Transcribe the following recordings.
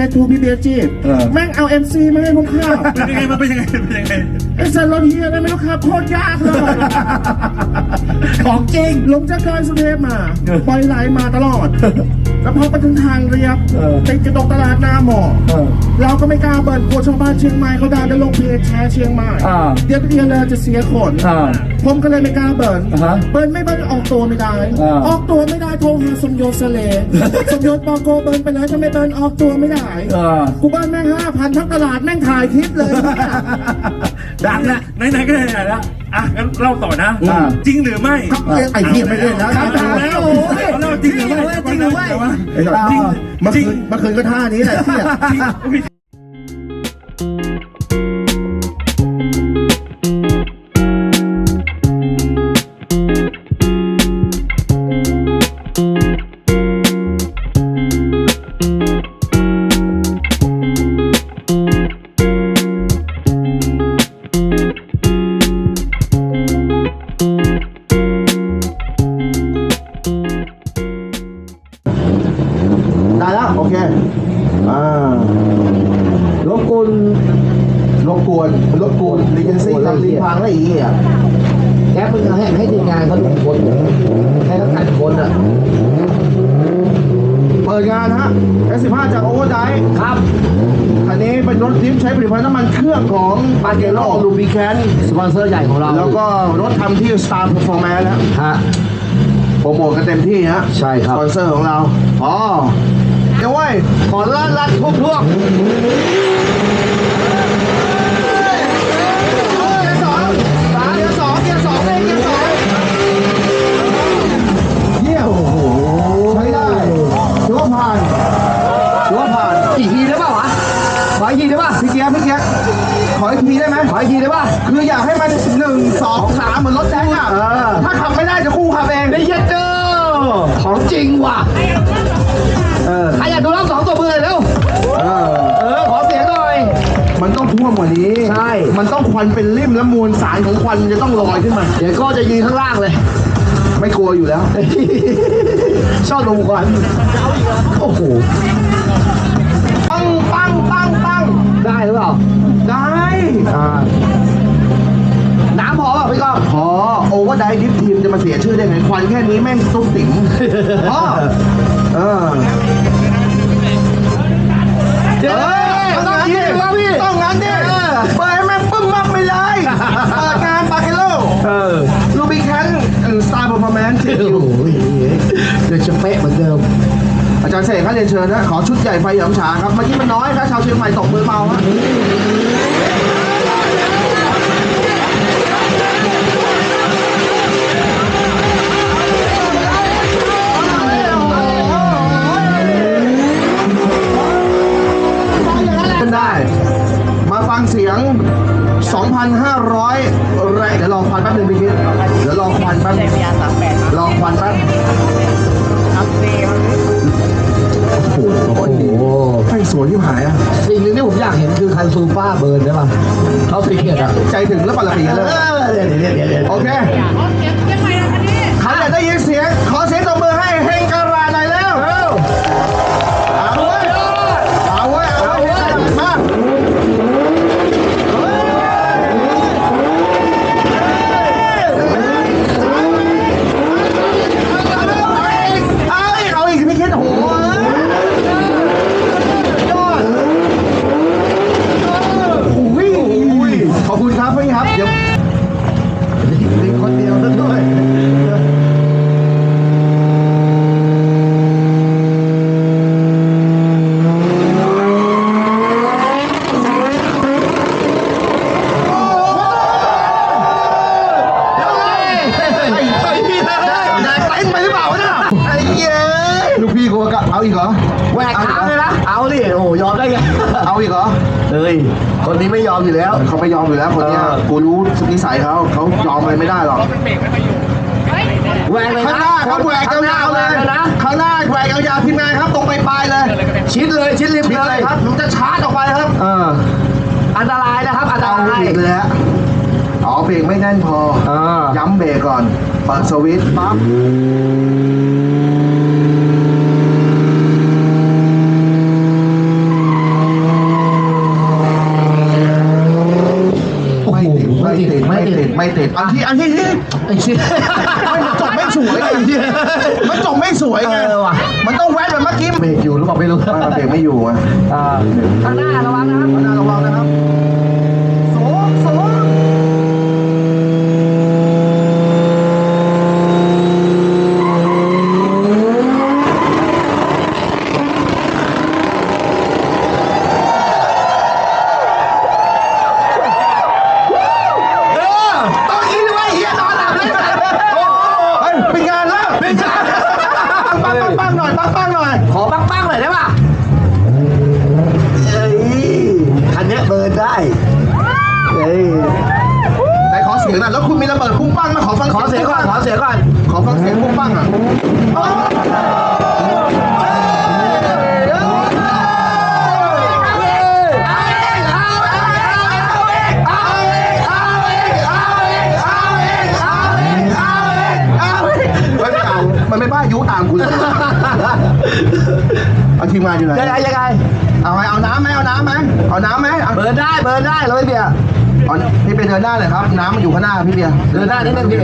อนสมัยเจทูพีเบียจีบเออ แม่งเอาเอ็มซีมาให้ผมขับเป็นยังไงมันเป็นยังไงเป็นยังไงไอ้สันรถเฮียได้ไม่รู้ขับโคตรยากเลยของจริง ลงจากดอยสุเทพมาเออปล่อยไหลมาตลอดแล้วพอไปถึงทางเรียบเออติดกระดกตลาดหน้าหมอเออเราก็ไม่กล้าเบิร์นกลัวชาวบ้านเชียงใหม่เขาด่าจะลงเพจแชร์เชียงใหม่อ่าเดี๋ยวเดียวเลยจะเสียคนอ่าผมก็เลยไม่กล้าเบิร์นอ่าฮะเบิร์นไม่เบิร์นออกตัวไม่ได้ อ่า ออกตัวไม่ได้โทรหาสมโยศเลสมโยศบอกโกเบิร์นไปแล้วจะไม่เบิร์นออกตัวไม่ได้อ่ากูเบิร์นแม่งห้าพันทั้งตลาดแม่งถ่ายคลิปเลย ดังนะไหนๆก็ไหนๆแล้ว อะงั้นเล่าต่อนะอ่าจริงหรือไม่ไอ้เหี้ยไม่เล่นแล้วครับแล้วโอ้ยเล่าจริงหรือไม่จริงหรือไม่ ไอ้หน่อยจริง เมื่อจคืริงนเมื่อคืนก็ท่านี้แหละเหี้ย จริง ถทำที่ Star Performance แล้วฮะโปรโมทกันเต็มที่ฮะใช่ครับสปอนเซอร์ของเรา อ๋อเดี๋ยวเว้ยขอลั่นลั่นพวกพวกเกียร์สองสามเกียร์สองเกียร์สองเล่นเกียร์สองเยี่ยมโอ้โหใช้ได้ถือว่าผ่านถือว่าผ่านอีกทีได้ป่าวะขออีกทีได้ป่ะพี่เกียร์พี่เกียร์ข ออีกทีได้ไหมขออีกทีได้ป่ะคืออยากให้มันหนึ่งสองสามเหมือนรถแจ๊กอะถ้าขับไม่ได้จะคู่ขับเองไอ้เหี้ยเจอของจริงว่ะเออใครอยากดูรอบสองตัวมือเลยเร็วเออเออขอเสียงหน่อย มันต้องท่วมกว่านี้ใช่มันต้องควันเป็นริ่มแล้วมวลสารของควันจะต้องลอยขึ้นมาเดี๋ยวก็จะยืนข้างล่างเลย ไม่กลัวอยู่แล้ว ชอบดูก่อนโอ้โหปังปังปังปังได้หรือเปล่าได้ อ่าน้ำพอป่ะพี่ก้องพอโอเวอร์ไดดิฟทีมจะมาเสียชื่อได้ไงควันแค่นี้แม่งตุ้มติ๋มพอเออเดี๋ยวต้องยิงแล้วพี่ต้องงั้นดิเปิดให้แม่งปึ้มมักไปเลยเปิดงานปาเกโลเออลูบิแคนสตาร์เปอร์ฟอร์แมนซ์โอ้โหเดี๋ยวจะเป๊ะเหมือนเดิม อาจารย์เสกครับเรียนเชิญนะขอชุดใหญ่ไฟหยำฉาครับเมื่อกี้มันน้อยครับชาวเชียงใหม่ตกมือเมาฮะ อมอยู่แล้วคนเนี้ยเออกูรู้นิสัยเขาเขายอมอะไรไม่ได้หรอกแหวกเลยข้างนะหน้าครับแหวกยาวๆเลยนะข้างหน้าแหวกยาวๆทีมงานครับตรงไปปลายเลย ชิดเลยชิดริมชิดเลเลยยครับผมจะชาร์จออกไปครับเอออันตรายนะครับอันตเอารายอีกเลยฮะอ๋อเบรกไม่แน่นพอเออย้ำเบรกก่อนเปิดสวิตช์ปั๊บ ติด ไม่ติดอันที่อันที่ที่ไอ้เชี่ยไม่มันจบไม่สวยไงมันจบไม่สวยไงเออว่ะมันต้องแวะแบบเมื่อกี้เบรกอยู่หรือเปล่าไม่รู้ไม่มันเบรกไม่อยู่อะอ่าข้างหน้าระวังนะครับข้างหน้าระวังนะครับ เอาทีมงานอยู่ไหนยังไงยังไงเอาไงเอาน้ำไหมเอาน้ำไหมเอาน้ำไหมเอาเบิร์นได้เบิร์นได้เลยเบียร์เอาพี่เบียร์เดินหน้าเลยครับ น้ำมันอยู่ข้างหน้าพี่เบียร์เดินหน้านิดนึงพี่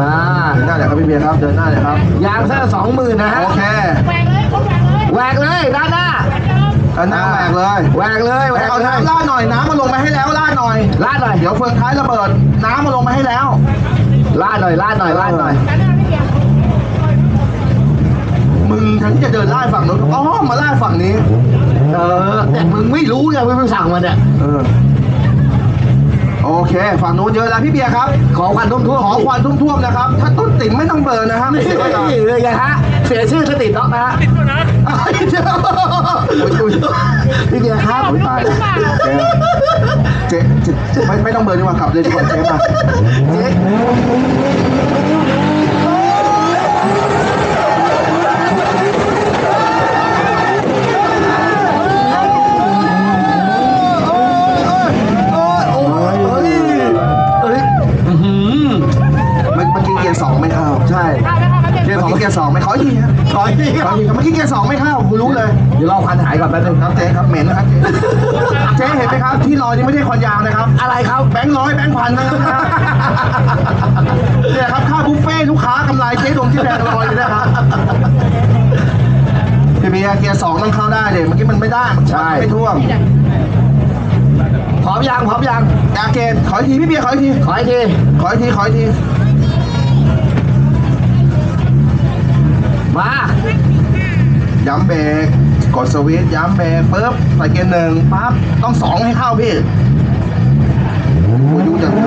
มาเดินหน้าเลยครับพี่เบียร์ครับเดินหน้าเลยครับยางแค่สองหมื่นนะฮะโอเคแหวกเลยด้านหน้าเดินหน้าแหวกเลยแหวกเลยแหวกเอาเลยน้ำลาดหน่อยน้ำมาลงมาให้แล้วลาดหน่อยลาดหน่อยเดี๋ยวเฟืองท้ายระเบิดน้ำมาลงมาให้แล้วลาดหน่อยลาดหน่อยลาดหน่อย มึงฉันจะเดินลาดฝั่งนู้นอ๋อมาลาดฝั่งนี้ เออแต่มึงไม่รู้ไงว่ามึงสั่งมาเนี่ยเออโอเค ฝั่งนู้นเยอะแล้วพี่เบียร์ครับ ขอควันท่วมท่วมขอควันท่วมๆนะครับ ถ้าต้นติ๋มไม่ต้องเบิร์นนะครับนี่เสียเวลาเลยไงฮะ เสียชื่อสติด็อกนะฮะเอ้ยเดี๋ยวอุ๊ยอุ๊ยพี่เบียร์ครับโอ้ยตายแล้วเจ๊เจ๊เจ๊ไม่ไม่ต้องเบิร์นดีกว่าขับเลยดีกว่าเจ๊มาเจ๊ เมื่อกี้เกียร์สองไม่เข้าคุณรู้เลย เดี๋ยวรอควันหายก่อนแป๊บนึงครับเจ๊ครับเหม็นนะครับเจ๊เห็นไหมครับ ที่ลอยนี่ไม่ใช่ควันยางนะครับ อะไรครับ แบงค์ร้อยแบงค์พันนะครับเนี่ยครับค่าบุฟเฟ่ต์ลูกค้ากำไรเจ๊ดวงที่แบงค์ร้อยเลยนะครับพี่เบียร์เกียร์สองต้องเข้าได้เลยเมื่อกี้มันไม่ได้มันไม่ท่วมพร้อมยังพร้อมยังอาเกตขออีกทีพี่เบียร์ขออีกทีขออีกทีขออีกทีขออีกทีมา ย้ำเบรกกดสวิตช์ย้ำเบรกปุ๊บใส่เกียร์หนึ่งปั๊บต้องสองให้เข้าพี่โอ้ยยุ่งจังเ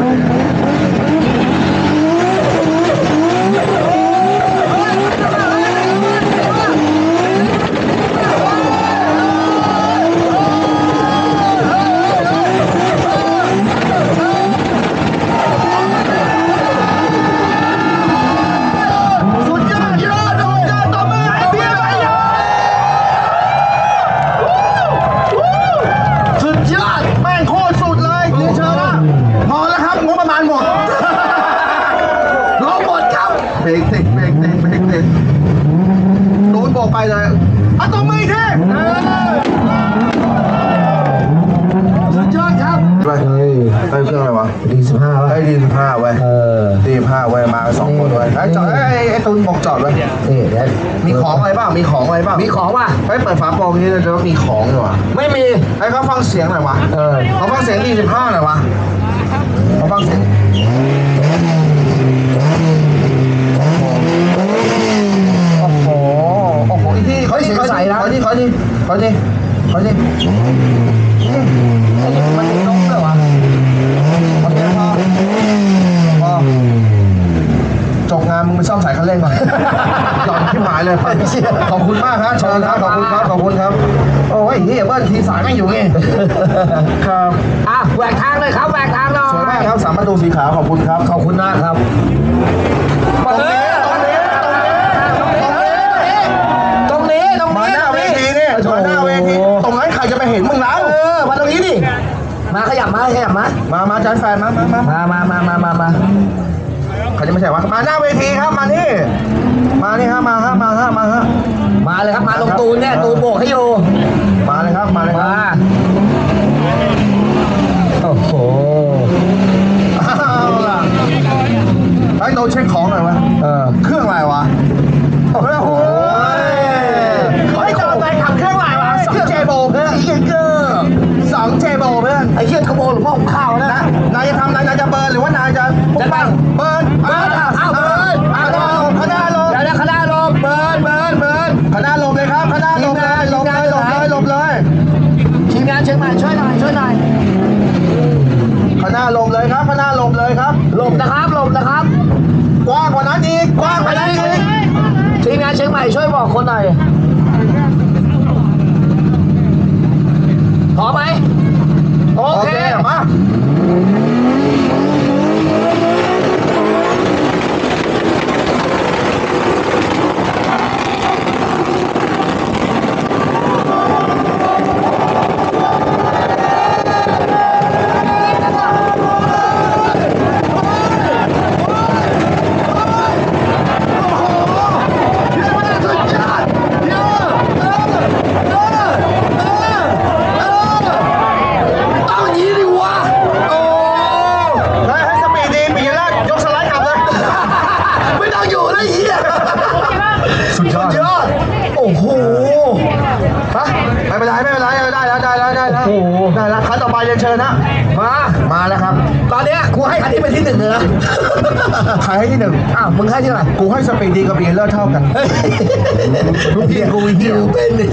อ้ตูนบอกจอดไว้นี่เดี๋ยวมีของอะไรบ้างมีของอะไรบ้างมีของป่ะไอ้เปิดฝาโปรงนี้เลยจะมีของดีกว่าไม่มีไอ้เขาฟังเสียงหน่อยวะเออเขาฟังเสียงดีสิบห้าหน่อยวะเขาฟังเสียงโอ้โหโอ้โหอีกทีขออีกทีขออีกทีขออีกทีขออีกทีขออีกทีขออีกทีไอ้นี่มันติดลมด้วยวะโอเคพอพอ จบงานมึงไปซ่อมสายคันเร่งก่อนหย่อนที่หมายเลยขอบคุณมากครับเชิญครับขอบคุณครับขอบคุณครับ โอ้ยเฮียเบิ้ลทีสายไม่อยู่ไงครับอะแหวกทางเลยครับแหวกทางหน่อยสวยมากครับสามประตูสีขาวขอบคุณครับขอบคุณมากครับตรงนี้ตรงนี้ตรงนี้ตรงนี้ตรงมานี้หน้าเวทีนี่มาหน้าเวทีตรงนั้นใครจะไปเห็นมึงแล้วเออมาตรงนี้ดิมาขยับมาขยับมามามาจานแฟนมามามามามามามา มามาใครจะไม่ใช่วะมาหน้าเวทีครับมานี่ มานี่ฮะมาฮะมาฮะมาฮะมาเลยครับมาลงตูนเนี่ยตูนโบกให้อยู่ ช่วยบอกคนหน่อยพอไหม โอเค มา ใช่ไหนกูให้สปีดดีกับเบียร์เลอร์เท่ากันลูกพี่กูหิวเป็นเลย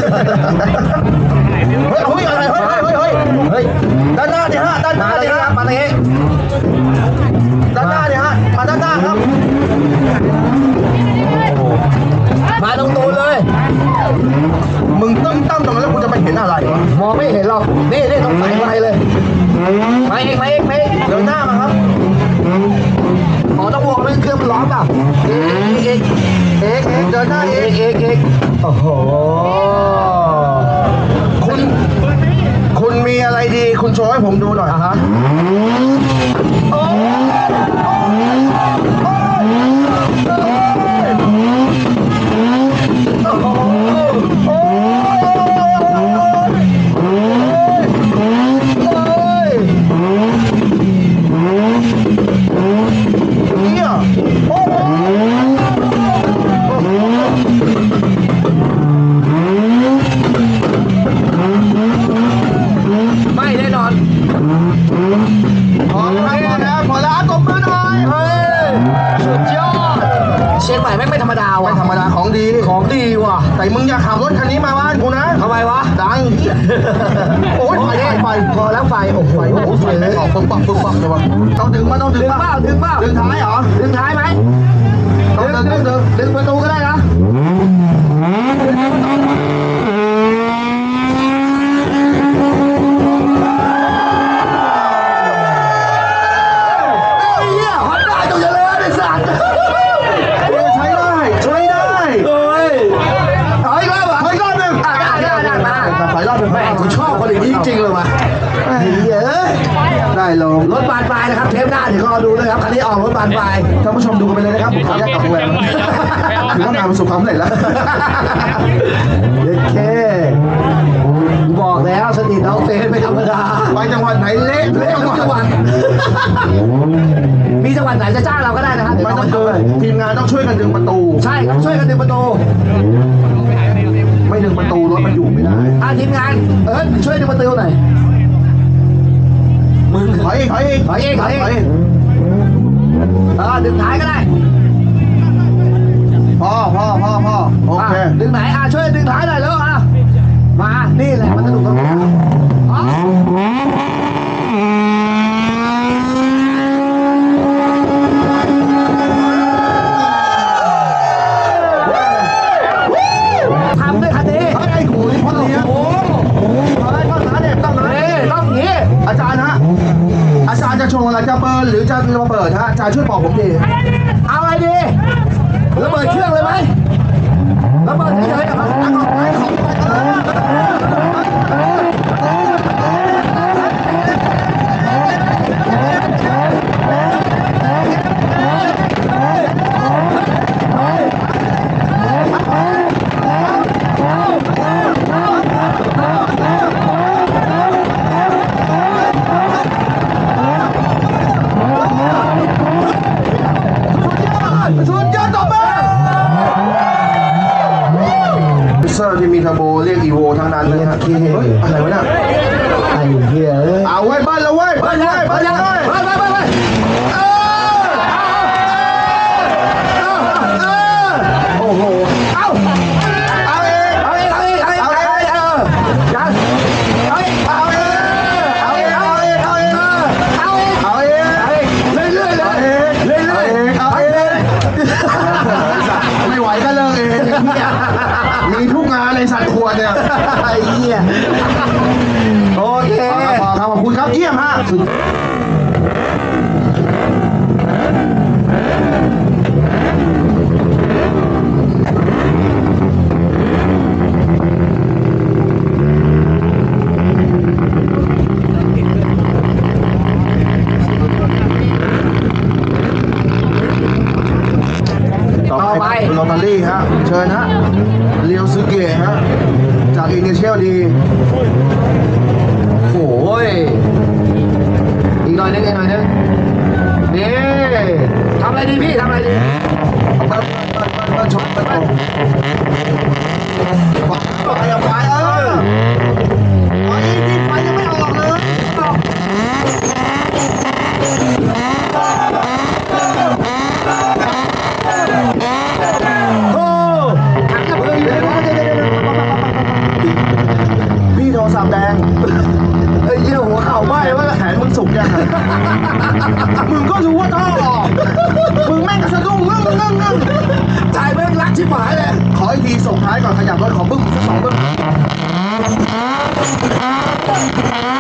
ายนะครับ เทปหน้าเดี๋ยวรอดูเลยครับ คันนี้ออกรถบานปลายท่านผู้ชมดูกันไปเลยนะครับผมขอแยกกับโรงแรมถือว่างานประสบความสำเร็จแล้วโอเคบอกแล้วสติน้องเฟนไม่ธรรมดาไปจังหวัดไหนเละเละจังหวัดมีจังหวัดไหนจะจ้างเราก็ได้นะครับไม่ต้องเกินทีมงานต้องช่วยกันดึงประตู ใช่ต้องช่วยกันดึงประตูไม่ดึงประตูรถมันอยู่ไม่ได้อาทีมงานเออช่วยดึงประตูหน่อยีถอยอีกถอยอีกถอยอีกเออดึงท้ายก็ได้พ่อพ่อพ่อพ่อโอเคดึงไหนอะช่วยดึงท้ายหน่อยแล้วอะมานี่แหละมันสนุกสนุกาช่วยบอกผมดี เอาไงดีระเบิดเครื่องเลยไหมระเบิดเฉยๆกับภาษาก่อน สัตว์ขวดเนี่ยไอ้เหี้ยโอเคพอครับขอบคุณครับเยี่ยมฮะสุดต่อไปโรตารี่ฮะเชิญฮะ เลียวซูเกะฮะ จากอินเนเชียลดีโอ้ยอีกหน่อยนึงอีกหน่อยนึงนี่ทำอะไรดีพี่ทำอะไรดีเบิ้ลเบิ้ลเบิ้ลเบิ้ลชนไปไปไปไปเอาไป ทีส่งท้ายก่อนขยับรถขอบึ้งสักสองบึ้ง